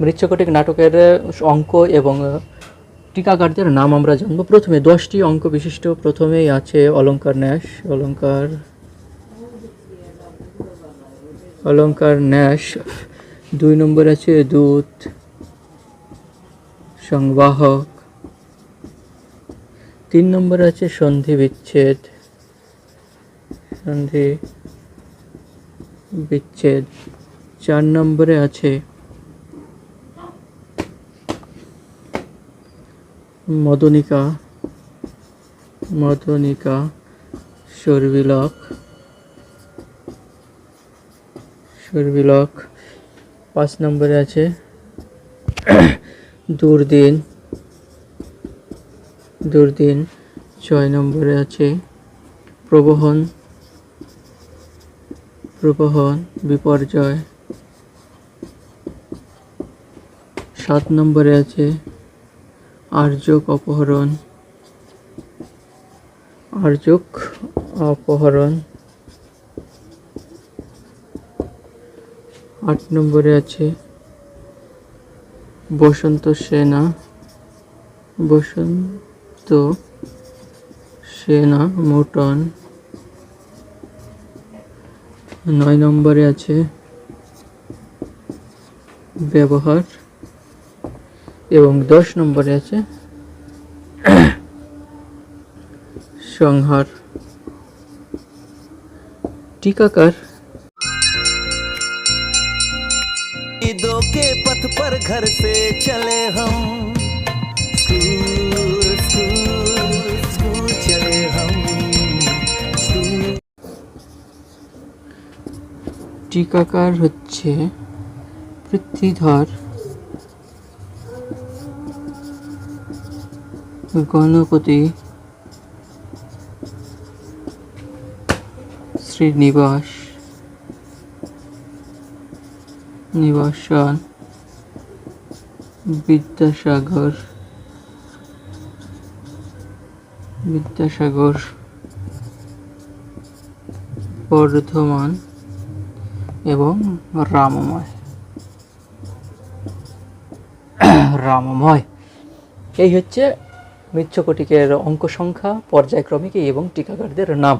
মৃচ্ছকটিক নাটকের অঙ্ক এবং টিকাকারদের নাম আমরা জানব। প্রথমে দশটি অঙ্ক বিশিষ্ট। প্রথমেই আছে অলঙ্কার ন্যাস, অলঙ্কার অলঙ্কার ন্যাস, দুই নম্বর আছে দূত, সংবাহক, তিন নম্বর আছে সন্ধি বিচ্ছেদ সন্ধি বিচ্ছেদ, চার নম্বরে আছে মদনিকা মদনিকা সর্বিলক সর্বিলক পাঁচ নম্বরে আছে। দুর্দিন দুর্দিন, ছয় নম্বরে আছে। প্রবহন প্রবহন, বিপর্যয়, সাত নম্বরে আছে। আর্যক অপহরণ। আর্যক অপহরণ। আট নম্বরে আছে, বসন্ত সেনা বসন্ত সেনা মোটন। নয় নম্বরে আছে, ব্যবহার এবং দশ নম্বরে আছে সংহার टीकाकार ईदों के पथ पर घर से चले हम स्कूल स्कूल स्कूल चले हम स्कूल टीकाकार হচ্ছে পৃথ্বীধর গণপতি শ্রীনিবাস নিবাসন বিদ্যাসাগর বিদ্যাসাগর বর্ধমান এবং রামময়। রামময়। এই হচ্ছে মৃচ্ছকটিকের অঙ্ক সংখ্যা পর্যায়ক্রমিক এবং টিকাকারদের নাম।